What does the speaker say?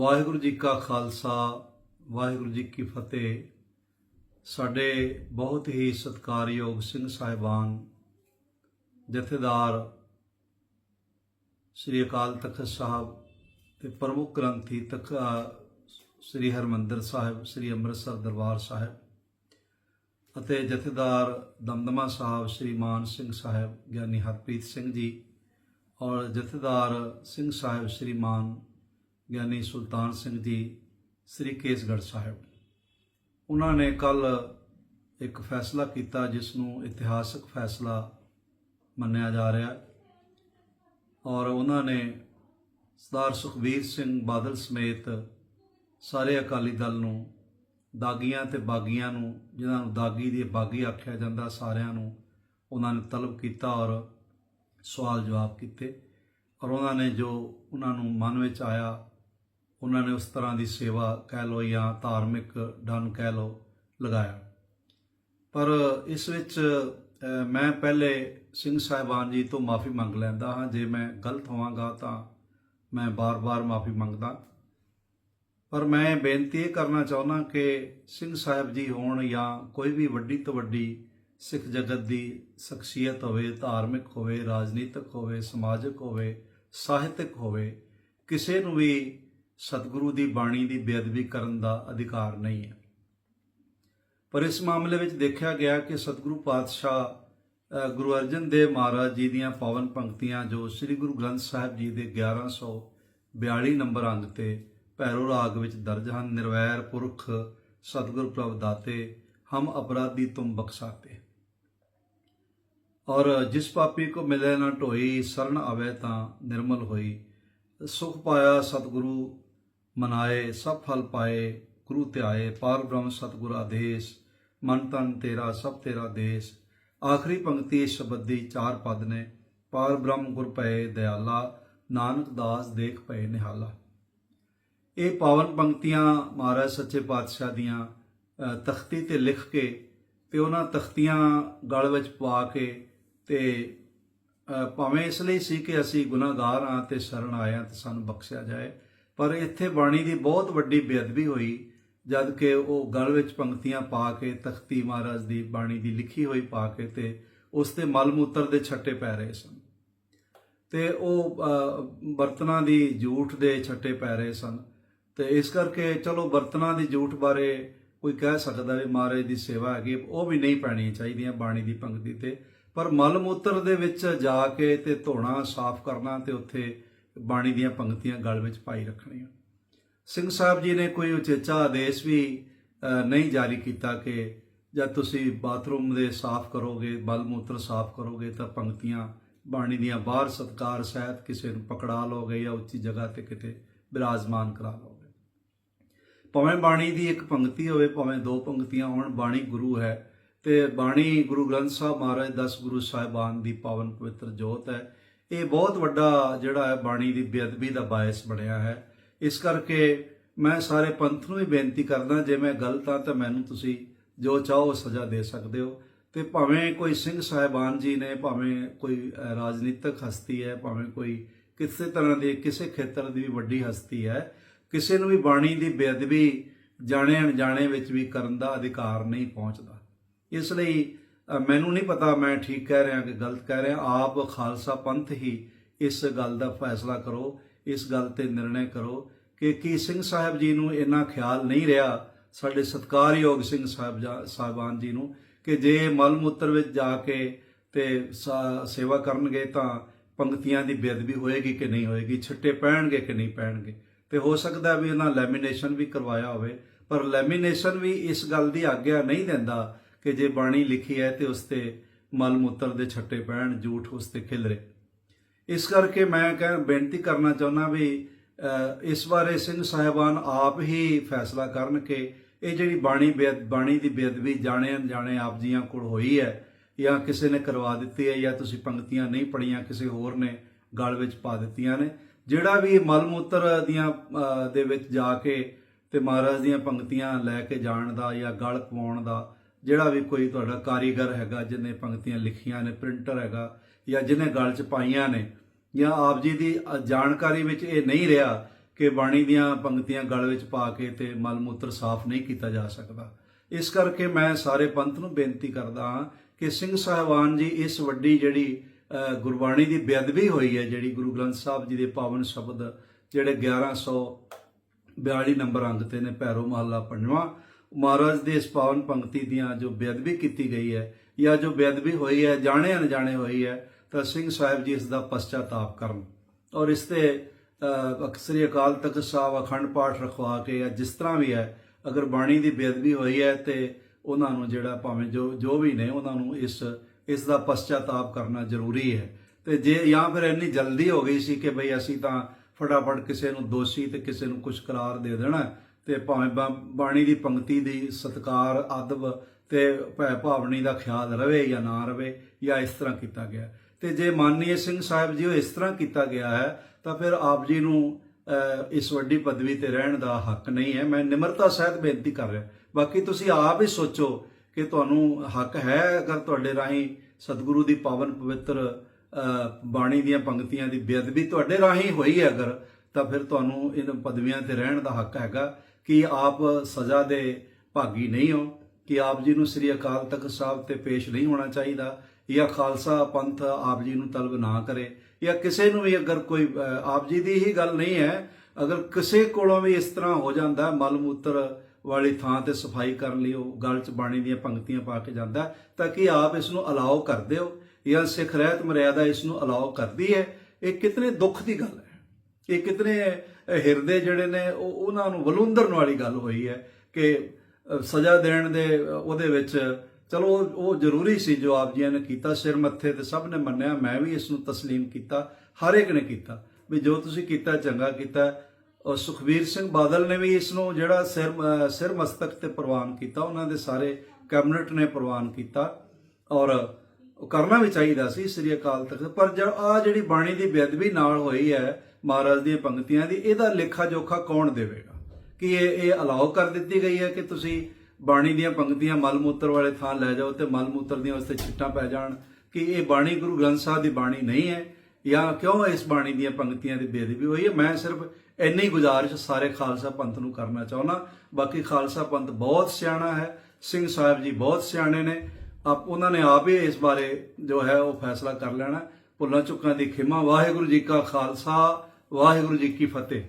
ਵਾਹਿਗੁਰੂ ਜੀ ਕਾ ਖਾਲਸਾ, ਵਾਹਿਗੁਰੂ ਜੀ ਕੀ ਫਤਿਹ। ਸਾਡੇ ਬਹੁਤ ਹੀ ਸਤਿਕਾਰਯੋਗ ਸਿੰਘ ਸਾਹਿਬਾਨ, ਜਥੇਦਾਰ ਸ੍ਰੀ ਅਕਾਲ ਤਖਤ ਸਾਹਿਬ ਤੇ ਪ੍ਰਮੁੱਖ ਗ੍ਰੰਥੀ ਤਖ ਸ੍ਰੀ ਹਰਮੰਦਰ ਸਾਹਿਬ, ਸ੍ਰੀ ਅੰਮ੍ਰਿਤਸਰ ਦਰਬਾਰ ਸਾਹਿਬ ਅਤੇ ਜਥੇਦਾਰ ਦਮਦਮਾ ਸਾਹਿਬ, ਸ੍ਰੀ ਮਾਨ ਸਿੰਘ ਸਾਹਿਬ, ਗਿਆਨੀ ਹਰਪ੍ਰੀਤ ਸਿੰਘ ਜੀ ਔਰ ਜਥੇਦਾਰ ਸਿੰਘ ਸਾਹਿਬ, ਸ੍ਰੀ ਮਾਨ ਗਿਆਨੀ ਸੁਲਤਾਨ ਸਿੰਘ ਜੀ, ਸ੍ਰੀ ਕੇਸਗੜ੍ਹ ਸਾਹਿਬ। ਉਹਨਾਂ ਨੇ ਕੱਲ ਇੱਕ ਫੈਸਲਾ ਕੀਤਾ, ਜਿਸ ਨੂੰ ਇਤਿਹਾਸਕ ਫੈਸਲਾ ਮੰਨਿਆ ਜਾ ਰਿਹਾ ਔਰ ਉਹਨਾਂ ਨੇ ਸਰਦਾਰ ਸੁਖਬੀਰ ਸਿੰਘ ਬਾਦਲ ਸਮੇਤ ਸਾਰੇ ਅਕਾਲੀ ਦਲ ਨੂੰ ਦਾਗੀਆਂ ਤੇ ਬਾਗੀਆਂ ਨੂੰ, ਜਿਨ੍ਹਾਂ ਨੂੰ ਦਾਗੀ ਦੀ ਬਾਗੀ ਆਖਿਆ ਜਾਂਦਾ, ਸਾਰਿਆਂ ਨੂੰ ਉਹਨਾਂ ਨੇ ਤਲਬ ਕੀਤਾ ਔਰ ਸਵਾਲ ਜਵਾਬ ਕੀਤੇ। ਔਰ ਉਹਨਾਂ ਨੇ ਜੋ ਉਹਨਾਂ ਨੂੰ ਮਨ ਵਿੱਚ ਆਇਆ ਉਹਨਾਂ ਨੇ ਉਸ ਤਰ੍ਹਾਂ ਦੀ ਸੇਵਾ ਕਹਿ ਲੋ ਜਾਂ ਧਾਰਮਿਕ ਡਨ ਕਹਿ ਲੋ ਲਗਾਇਆ। ਪਰ ਇਸ ਵਿੱਚ ਮੈਂ ਪਹਿਲੇ ਸਿੰਘ ਸਾਹਿਬਾਨ ਜੀ ਤੋਂ ਮਾਫੀ ਮੰਗ ਲੈਂਦਾ ਹਾਂ। ਜੇ ਮੈਂ ਗਲਤ ਹੋਵਾਂਗਾ ਤਾਂ ਮੈਂ ਬਾਰ-ਬਾਰ ਮਾਫੀ ਮੰਗਦਾ। ਪਰ ਮੈਂ ਬੇਨਤੀ ਇਹ ਕਰਨਾ ਚਾਹੁੰਦਾ ਕਿ ਸਿੰਘ ਸਾਹਿਬ ਜੀ ਹੋਣ ਜਾਂ ਕੋਈ ਵੀ ਵੱਡੀ ਤੋਂ ਵੱਡੀ ਸਿੱਖ ਜਗਤ ਦੀ ਸ਼ਖਸੀਅਤ ਹੋਵੇ, ਧਾਰਮਿਕ ਹੋਵੇ, ਰਾਜਨੀਤਿਕ ਹੋਵੇ, ਸਮਾਜਿਕ ਹੋਵੇ, ਸਾਹਿਤਿਕ ਹੋਵੇ, ਕਿਸੇ ਨੂੰ ਵੀ ਸਤਿਗੁਰੂ ਦੀ ਬਾਣੀ ਦੀ ਬੇਅਦਬੀ ਕਰਨ ਦਾ ਅਧਿਕਾਰ ਨਹੀਂ ਹੈ। ਪਰ ਇਸ ਮਾਮਲੇ ਵਿੱਚ ਦੇਖਿਆ ਗਿਆ ਕਿ ਸਤਿਗੁਰੂ ਪਾਤਸ਼ਾਹ ਗੁਰੂ ਅਰਜਨ ਦੇਵ ਮਹਾਰਾਜ ਜੀ ਦੀਆਂ ਪਾਵਨ ਪੰਕਤੀਆਂ ਜੋ ਸ੍ਰੀ ਗੁਰੂ ਗ੍ਰੰਥ ਸਾਹਿਬ ਜੀ ਦੇ 1142 ਨੰਬਰ ਅੰਗ ਤੇ ਭੈਰੋ ਰਾਗ ਵਿੱਚ ਦਰਜ ਹਨ, ਨਿਰਵੈਰ ਪੁਰਖ ਸਤਿਗੁਰ ਪ੍ਰਭ ਦਾਤੇ, ਹਮ ਅਪਰਾਧੀ ਤੁਮ ਬਖਸ਼ਾਤੇ। ਔਰ ਜਿਸ ਪਾਪੀ ਕੋ ਮਿਲੇ ਨਾ ਢੋਈ, ਸਰਨ ਆਵੇ ਤਾਂ ਨਿਰਮਲ ਹੋਈ। ਸੁਖ ਪਾਇਆ ਸਤਿਗੁਰੂ ਮਨਾਏ, ਸਭ ਫਲ ਪਾਏ, ਗੁਰੂ ਧਿਆਏ, ਪਾਰ ਬ੍ਰਹਮ ਸਤਿਗੁਰ ਆਦੇਸ਼, ਮਨ ਤਨ ਤੇਰਾ, ਸਭ ਤੇਰਾ ਦੇਸ਼। ਆਖਰੀ ਪੰਕਤੀ ਇਸ ਸ਼ਬਦ ਦੀ ਚਾਰ ਪਦ ਨੇ। ਪਾਰ ਬ੍ਰਹਮ ਗੁਰ ਪਏ ਦਿਆਲਾ, ਨਾਨਕ ਦਾਸ ਦੇਖ ਪਏ ਨਿਹਾਲਾ। ਇਹ ਪਾਵਨ ਪੰਕਤੀਆਂ ਮਹਾਰਾਜ ਸੱਚੇ ਪਾਤਸ਼ਾਹ ਦੀਆਂ ਤਖਤੀ ਤੇ ਲਿਖ ਕੇ ਤੇ ਉਹਨਾਂ ਤਖਤੀਆਂ ਗਲ ਵਿੱਚ ਪਾ ਕੇ ਤੇ ਭਾਵੇਂ ਇਸ ਲਈ ਸੀ ਕਿ ਅਸੀਂ ਗੁਨਾਹਗਾਰ ਹਾਂ ਤੇ ਸ਼ਰਨ ਆਏ ਹਾਂ ਤੇ ਸਾਨੂੰ ਬਖਸ਼ਿਆ ਜਾਏ। ਪਰ ਇੱਥੇ ਬਾਣੀ ਦੀ ਬਹੁਤ ਵੱਡੀ ਬੇਅਦਬੀ ਹੋਈ, ਜਦ ਕਿ ਉਹ ਗਲ ਵਿੱਚ ਪੰਕਤੀਆਂ ਪਾ ਕੇ ਤਖਤੀ ਮਹਾਰਾਜ ਦੀ ਬਾਣੀ ਦੀ ਲਿਖੀ ਹੋਈ ਪਾ ਕੇ ਤੇ ਉਸ ਤੇ ਮਲ ਮੂਤਰ ਦੇ ਛੱਟੇ ਪੈ ਰਹੇ ਸਨ। ਤੇ ਉਹ ਬਰਤਨਾਂ ਦੀ ਝੂਠ ਦੇ ਛੱਟੇ ਪੈ ਰਹੇ ਸਨ। ਤੇ ਇਸ ਕਰਕੇ ਚਲੋ ਬਰਤਨਾਂ ਦੀ ਝੂਠ ਬਾਰੇ ਕੋਈ ਕਹਿ ਸਕਦਾ ਵੀ ਮਹਾਰਾਜ ਦੀ ਸੇਵਾ ਹੈਗੀ, ਉਹ ਵੀ ਨਹੀਂ ਪੈਣੀ ਚਾਹੀਦੀਆਂ ਬਾਣੀ ਦੀ ਪੰਕਤੀ ਤੇ। ਪਰ ਮਲ ਮੂਤਰ ਦੇ ਵਿੱਚ ਜਾ ਕੇ ਤੇ ਧੋਣਾ, ਸਾਫ਼ ਕਰਨਾ ਤੇ ਉੱਥੇ ਬਾਣੀ ਦੀਆਂ ਪੰਕਤੀਆਂ ਗਲ ਵਿੱਚ ਪਾਈ ਰੱਖਣੀਆਂ। ਸਿੰਘ ਸਾਹਿਬ ਜੀ ਨੇ ਕੋਈ ਉਚੇਚਾ ਆਦੇਸ਼ ਵੀ ਨਹੀਂ ਜਾਰੀ ਕੀਤਾ ਕਿ ਜਦ ਤੁਸੀਂ ਬਾਥਰੂਮ ਦੇ ਸਾਫ਼ ਕਰੋਗੇ, ਬਲ ਮੂਤਰ ਸਾਫ਼ ਕਰੋਗੇ ਤਾਂ ਪੰਕਤੀਆਂ ਬਾਣੀ ਦੀਆਂ ਬਾਹਰ ਸਤਕਾਰ ਸਹਿਤ ਕਿਸੇ ਨੂੰ ਪਕੜਾ ਲਓਗੇ ਜਾਂ ਉੱਚੀ ਜਗ੍ਹਾ ਤੇ ਕਿਤੇ ਬਿਰਾਜਮਾਨ ਕਰਾ ਲਓਗੇ। ਭਾਵੇਂ ਬਾਣੀ ਦੀ ਇੱਕ ਪੰਕਤੀ ਹੋਵੇ, ਭਾਵੇਂ ਦੋ ਪੰਕਤੀਆਂ ਹੋਣ, ਬਾਣੀ ਗੁਰੂ ਹੈ ਤੇ ਬਾਣੀ ਗੁਰੂ ਗ੍ਰੰਥ ਸਾਹਿਬ ਮਹਾਰਾਜ 10 ਗੁਰੂ ਸਾਹਿਬਾਨ ਦੀ ਪਾਵਨ ਪਵਿੱਤਰ ਜੋਤ ਹੈ। ਇਹ ਬਹੁਤ ਵੱਡਾ ਜਿਹੜਾ ਹੈ ਬਾਣੀ ਦੀ ਬੇਅਦਬੀ ਦਾ ਬਾਇਸ ਬਣਿਆ ਹੈ। ਇਸ ਕਰਕੇ ਮੈਂ ਸਾਰੇ ਪੰਥ ਨੂੰ ਵੀ ਬੇਨਤੀ ਕਰਦਾ, ਜੇ ਮੈਂ ਗਲਤ ਹਾਂ ਤਾਂ ਮੈਨੂੰ ਤੁਸੀਂ ਜੋ ਚਾਹੋ ਸਜ਼ਾ ਦੇ ਸਕਦੇ ਹੋ। ਤੇ ਭਾਵੇਂ ਕੋਈ ਸਿੰਘ ਸਾਹਿਬਾਨ ਜੀ ਨੇ, ਭਾਵੇਂ ਕੋਈ ਰਾਜਨੀਤਿਕ ਹਸਤੀ ਹੈ, ਭਾਵੇਂ ਕੋਈ ਕਿਸੇ ਤਰ੍ਹਾਂ ਦੀ, ਕਿਸੇ ਖੇਤਰ ਦੀ ਵੀ ਵੱਡੀ ਹਸਤੀ ਹੈ, ਕਿਸੇ ਨੂੰ ਵੀ ਬਾਣੀ ਦੀ ਬੇਅਦਬੀ ਜਾਣੇ ਅਣਜਾਣੇ ਵਿੱਚ ਵੀ ਕਰਨ ਦਾ ਅਧਿਕਾਰ ਨਹੀਂ ਪਹੁੰਚਦਾ। ਇਸ ਲਈ ਮੈਨੂੰ ਨਹੀਂ ਪਤਾ, ਮੈਂ ਠੀਕ ਕਹਿ ਰਿਹਾ ਕਿ ਗਲਤ ਕਹਿ ਰਿਹਾ। ਆਪ ਖਾਲਸਾ ਪੰਥ ਹੀ ਇਸ ਗੱਲ ਦਾ ਫੈਸਲਾ ਕਰੋ, ਇਸ ਗੱਲ ਤੇ ਨਿਰਣੈ ਕਰੋ ਕਿ ਕੀ ਸਿੰਘ ਸਾਹਿਬ ਜੀ ਨੂੰ ਇੰਨਾ ਖਿਆਲ ਨਹੀਂ ਰਿਹਾ, ਸਾਡੇ ਸਤਿਕਾਰਯੋਗ ਸਿੰਘ ਸਾਹਿਬ ਸਾਹਿਬਾਨ ਜੀ ਨੂੰ, ਕਿ ਜੇ ਮਲ ਮੂਤਰ ਵਿੱਚ ਜਾ ਕੇ ਤੇ ਸੇਵਾ ਕਰਨਗੇ ਤਾਂ ਪੰਕਤੀਆਂ ਦੀ ਬੇਅਦਬੀ ਹੋਏਗੀ ਕਿ ਨਹੀਂ ਹੋਏਗੀ, ਛਿੱਟੇ ਪੈਣਗੇ ਕਿ ਨਹੀਂ ਪੈਣਗੇ। ਤੇ ਹੋ ਸਕਦਾ ਵੀ ਉਹਨਾਂ ਲੈਮੀਨੇਸ਼ਨ ਵੀ ਕਰਵਾਇਆ ਹੋਵੇ, ਪਰ ਲੈਮੀਨੇਸ਼ਨ ਵੀ ਇਸ ਗੱਲ ਦੀ ਆਗਿਆ ਨਹੀਂ ਦਿੰਦਾ ਕਿ ਜੇ ਬਾਣੀ ਲਿਖੀ ਹੈ ਤੇ ਉਸ ਤੇ ਮਲ ਮੂਤਰ ਦੇ ਛੱਟੇ ਪੈਣ, ਝੂਠ ਉਸ ਤੇ ਖਿਲਰੇ। ਇਸ ਕਰਕੇ ਮੈਂ ਕਹਿ ਬੇਨਤੀ ਕਰਨਾ ਚਾਹੁੰਦਾ ਵੀ ਇਸ ਬਾਰੇ ਸਿੰਘ ਸਾਹਿਬਾਨ ਆਪ ਹੀ ਫੈਸਲਾ ਕਰਨ ਕਿ ਇਹ ਜਿਹੜੀ ਬਾਣੀ ਬੇਅਦ ਬਾਣੀ ਦੀ ਬੇਅਦਬੀ ਜਾਣੇ ਅਣਜਾਣੇ ਆਪ ਜੀਆਂ ਕੋਲ ਹੋਈ ਹੈ, ਜਾਂ ਕਿਸੇ ਨੇ ਕਰਵਾ ਦਿੱਤੀ ਹੈ, ਜਾਂ ਤੁਸੀਂ ਪੰਕਤੀਆਂ ਨਹੀਂ ਪੜੀਆਂ ਕਿਸੇ ਹੋਰ ਨੇ ਗਲ ਵਿੱਚ ਪਾ ਦਿੱਤੀਆਂ ਨੇ, ਜਿਹੜਾ ਵੀ ਮਲ ਮੂਤਰ ਦੀਆਂ ਦੇ ਵਿੱਚ ਜਾ ਕੇ ਤੇ ਮਹਾਰਾਜ ਦੀਆਂ ਪੰਕਤੀਆਂ ਲੈ ਕੇ ਜਾਣ ਦਾ ਜਾਂ ਗਲ ਪਵਾਉਣ ਦਾ ਜਿਹੜਾ ਵੀ ਕੋਈ ਤੁਹਾਡਾ ਕਾਰੀਗਰ ਹੈਗਾ, ਜਿਹਨੇ ਪੰਕਤੀਆਂ ਲਿਖੀਆਂ ਨੇ, ਪ੍ਰਿੰਟਰ ਹੈਗਾ, ਜਾਂ ਜਿਹਨੇ ਗਲ ਚ ਪਾਈਆਂ ਨੇ, ਜਾਂ ਆਪ ਜੀ ਦੀ ਜਾਣਕਾਰੀ ਵਿੱਚ ਇਹ ਨਹੀਂ ਰਿਹਾ ਕਿ ਬਾਣੀ ਦੀਆਂ ਪੰਕਤੀਆਂ ਗਲ ਵਿੱਚ ਪਾ ਕੇ ਤੇ ਮਲ ਮੂਤਰ ਸਾਫ਼ ਨਹੀਂ ਕੀਤਾ ਜਾ ਸਕਦਾ। ਇਸ ਕਰਕੇ ਮੈਂ ਸਾਰੇ ਪੰਥ ਨੂੰ ਬੇਨਤੀ ਕਰਦਾ ਹਾਂ ਕਿ ਸਿੰਘ ਸਾਹਿਬਾਨ ਜੀ, ਇਸ ਵੱਡੀ ਜਿਹੜੀ ਗੁਰਬਾਣੀ ਦੀ ਬੇਅਦਬੀ ਹੋਈ ਹੈ, ਜਿਹੜੀ ਗੁਰੂ ਗ੍ਰੰਥ ਸਾਹਿਬ ਜੀ ਦੇ ਪਾਵਨ ਸ਼ਬਦ ਜਿਹੜੇ 1142 ਨੰਬਰ ਅੰਗ ਤੇ ਨੇ ਪੈਰੋ ਮਹੱਲਾ ਪੰਜਵਾਂ ਮਹਾਰਾਜ ਦੀ ਇਸ ਪਾਵਨ ਪੰਕਤੀ ਦੀਆਂ ਜੋ ਬੇਅਦਬੀ ਕੀਤੀ ਗਈ ਹੈ ਜਾਂ ਜੋ ਬੇਅਦਬੀ ਹੋਈ ਹੈ ਜਾਣੇ ਅਣਜਾਣੇ ਹੋਈ ਹੈ ਤਾਂ ਸਿੰਘ ਸਾਹਿਬ ਜੀ ਇਸ ਦਾ ਪਛਤਾਤਾਪ ਕਰਨ। ਔਰ ਇਸ ਤੇ ਅ, ਅਕਸਰੀ ਅਕਾਲ ਤਖਤ ਸਾਹਿਬ ਅਖੰਡ ਪਾਠ ਰਖਵਾ ਕੇ ਜਾਂ ਜਿਸ ਤਰ੍ਹਾਂ ਵੀ ਹੈ ਅਗਰ ਬਾਣੀ ਦੀ ਬੇਅਦਬੀ ਹੋਈ ਹੈ ਤੇ ਉਹਨਾਂ ਨੂੰ ਜਿਹੜਾ ਭਾਵੇਂ ਜੋ ਜੋ ਵੀ ਨੇ ਉਹਨਾਂ ਨੂੰ ਇਸ ਇਸ ਦਾ ਪਛਤਾਤਾਪ ਕਰਨਾ ਜ਼ਰੂਰੀ ਹੈ। ਤੇ ਜੇ ਜਾਂ ਫਿਰ ਇੰਨੀ ਜਲਦੀ ਹੋ ਗਈ ਸੀ ਕਿ ਭਈ ਅਸੀਂ ਤਾਂ ਫਟਾਫਟ ਕਿਸੇ ਨੂੰ ਦੋਸ਼ੀ ਤੇ ਕਿਸੇ ਨੂੰ ਕੁਝ ਕਰਾਰ ਦੇ ਦੇਣਾ ਤੇ ਭਾਵੇਂ ਬਾਣੀ ਦੀ ਪੰਕਤੀ ਦੀ ਸਤਕਾਰ, ਅਦਬ ਤੇ ਭੈ ਭਾਵਨੀ ਦਾ ਖਿਆਲ ਰਵੇ ਜਾਂ ਨਾ ਰਵੇ ਜਾਂ ਇਸ ਤਰ੍ਹਾਂ ਕੀਤਾ ਗਿਆ। ਤੇ ਜੇ ਮਾਨਨੀय ਸਿੰਘ ਸਾਹਿਬ ਜੀ ਉਹ ਇਸ ਤਰ੍ਹਾਂ ਕੀਤਾ ਗਿਆ ਹੈ, ਤਾਂ ਫਿਰ ਆਪ ਜੀ ਨੂੰ ਇਸ ਵੱਡੀ ਪਦਵੀ ਤੇ ਰਹਿਣ ਦਾ ਹੱਕ ਨਹੀਂ ਹੈ। ਮੈਂ ਨਿਮਰਤਾ ਸਹਿਤ ਬੇਨਤੀ ਕਰ ਰਿਹਾ। ਬਾਕੀ ਤੁਸੀਂ ਆਪ ਹੀ ਸੋਚੋ ਕਿ ਤੁਹਾਨੂੰ ਹੱਕ ਹੈ ਅਗਰ ਤੁਹਾਡੇ ਰਾਹੀਂ ਸਤਿਗੁਰੂ ਦੀ ਪਾਵਨ ਪਵਿੱਤਰ ਬਾਣੀ ਦੀਆਂ ਪੰਕਤੀਆਂ ਦੀ ਬੇਅਦਬੀ ਤੁਹਾਡੇ ਰਾਹੀਂ ਹੋਈ ਹੈ ਅਗਰ, ਤਾਂ ਫਿਰ ਤੁਹਾਨੂੰ ਇਹਨਾਂ ਪਦਵੀਆਂ ਤੇ ਰਹਿਣ ਦਾ ਹੱਕ ਹੈਗਾ। ਕਿ ਆਪ ਸਜ਼ਾ ਦੇ ਭਾਗੀ ਨਹੀਂ ਹੋ, ਕਿ ਆਪ ਜੀ ਨੂੰ ਸ੍ਰੀ ਅਕਾਲ ਤਖਤ ਸਾਹਿਬ ਤੇ ਪੇਸ਼ ਨਹੀਂ ਹੋਣਾ ਚਾਹੀਦਾ, ਜਾਂ ਖਾਲਸਾ ਪੰਥ ਆਪ ਜੀ ਨੂੰ ਤਲਬ ਨਾ ਕਰੇ, ਜਾਂ ਕਿਸੇ ਨੂੰ ਵੀ ਅਗਰ ਕੋਈ ਆਪ ਜੀ ਦੀ ਹੀ ਗੱਲ ਨਹੀਂ ਹੈ, ਅਗਰ ਕਿਸੇ ਕੋਲੋਂ ਵੀ ਇਸ ਤਰ੍ਹਾਂ ਹੋ ਜਾਂਦਾ, ਮਲ ਮੂਤਰ ਵਾਲੀ ਥਾਂ ਤੇ ਸਫ਼ਾਈ ਕਰਨ ਲਈ ਉਹ ਗਲ ਚ ਬਾਣੀ ਦੀਆਂ ਪੰਕਤੀਆਂ ਪਾ ਕੇ ਜਾਂਦਾ, ਤਾਂ ਕਿ ਆਪ ਇਸ ਨੂੰ ਅਲਾਉ ਕਰਦੇ ਹੋ ਜਾਂ ਸਿੱਖ ਰਹਿਤ ਮਰਿਆਦਾ ਇਸ ਨੂੰ ਅਲਾਉ ਕਰਦੀ ਹੈ? ਇਹ ਕਿਤਨੇ ਦੁੱਖ ਦੀ ਗੱਲ ਹੈ। ਇਹ ਕਿਤਨੇ ਹਿਰਦੇ ਜਿਹੜੇ ਨੇ ਉਹ ਉਹਨਾਂ ਨੂੰ ਵਲੂੰਦਰਨ ਵਾਲੀ ਗੱਲ ਹੋਈ ਹੈ ਕਿ ਅਹ, ਸਜ਼ਾ ਦੇਣ ਦੇ ਅਹ, ਉਹਦੇ ਵਿੱਚ ਚਲੋ ਉਹ- ਉਹ ਜ਼ਰੂਰੀ ਸੀ ਜੋ ਆਪ ਜੀਆਂ ਨੇ ਕੀਤਾ ਸਿਰ ਮੱਥੇ ਤੇ ਸਭ ਨੇ ਮੰਨਿਆ ਮੈਂ ਵੀ ਇਸ ਨੂੰ تسلیم ਕੀਤਾ ਹਰ ਇੱਕ ਨੇ ਕੀਤਾ ਵੀ ਜੋ ਤੁਸੀਂ ਕੀਤਾ ਚੰਗਾ ਕੀਤਾ ਔਰ ਸੁਖਵੀਰ ਸਿੰਘ ਬਾਦਲ ਨੇ ਵੀ ਇਸ ਨੂੰ ਜਿਹੜਾ ਸਿਰ ਅਹ, ਸਿਰ ਮਸਤਕ ਤੇ ਪ੍ਰਵਾਨ ਕੀਤਾ ਉਹਨਾਂ ਦੇ ਸਾਰੇ ਕੈਬਨਿਟ ਨੇ ਪ੍ਰਵਾਨ ਕੀਤਾ ਔਰ ਉਹ ਕਰਨਾ ਵੀ ਚਾਹੀਦਾ ਸੀ ਸ੍ਰੀ ਅਕਾਲ ਤਖਤ ਪਰ ਜਦ ਆ ਜਿਹੜੀ ਬਾਣੀ ਦੀ ਬੇਅਦਬੀ ਨਾਲ ਹੋਈ ਹੈ ਮਹਾਰਾਜ ਦੀਆਂ ਪੰਕਤੀਆਂ ਦੀ, ਇਹਦਾ ਲੇਖਾ ਜੋਖਾ ਕੌਣ ਦੇਵੇਗਾ? ਕਿ ਇਹ ਇਹ ਅਲਾਉ ਕਰ ਦਿੱਤੀ ਗਈ ਹੈ ਕਿ ਤੁਸੀਂ ਬਾਣੀ ਦੀਆਂ ਪੰਕਤੀਆਂ ਮਲ ਮੂਤਰ ਵਾਲੇ ਥਾਂ ਲੈ ਜਾਓ ਤੇ ਮਲ ਮੂਤਰ ਦੀਆਂ ਉਸਤੇ ਛਿੱਟਾਂ ਪੈ ਜਾਣ ਕਿ ਇਹ ਬਾਣੀ ਗੁਰੂ ਗ੍ਰੰਥ ਸਾਹਿਬ ਦੀ ਬਾਣੀ ਨਹੀਂ ਹੈ ਜਾਂ ਕਿਉਂ ਇਸ ਬਾਣੀ ਦੀਆਂ ਪੰਕਤੀਆਂ ਦੀ ਬੇਅਦਬੀ ਹੋਈ ਹੈ? ਮੈਂ ਸਿਰਫ ਇੰਨੀ ਗੁਜ਼ਾਰਿਸ਼ ਸਾਰੇ ਖਾਲਸਾ ਪੰਥ ਨੂੰ ਕਰਨਾ ਚਾਹੁੰਦਾ। ਬਾਕੀ ਖਾਲਸਾ ਪੰਥ ਬਹੁਤ ਸਿਆਣਾ ਹੈ, ਸਿੰਘ ਸਾਹਿਬ ਜੀ ਬਹੁਤ ਸਿਆਣੇ ਨੇ। ਆਪ, ਉਹਨਾਂ ਨੇ ਆਪ ਹੀ ਇਸ ਬਾਰੇ ਜੋ ਹੈ ਉਹ ਫੈਸਲਾ ਕਰ ਲੈਣਾ। ਭੁੱਲਾਂ ਚੁੱਕਾਂ ਦੀ ਖਿਮਾ। ਵਾਹਿਗੁਰੂ ਜੀ ਕਾ ਖਾਲਸਾ। ਵਾਹਿਗੁਰੂ ਜੀ ਕੀ ਫਤਿਹ।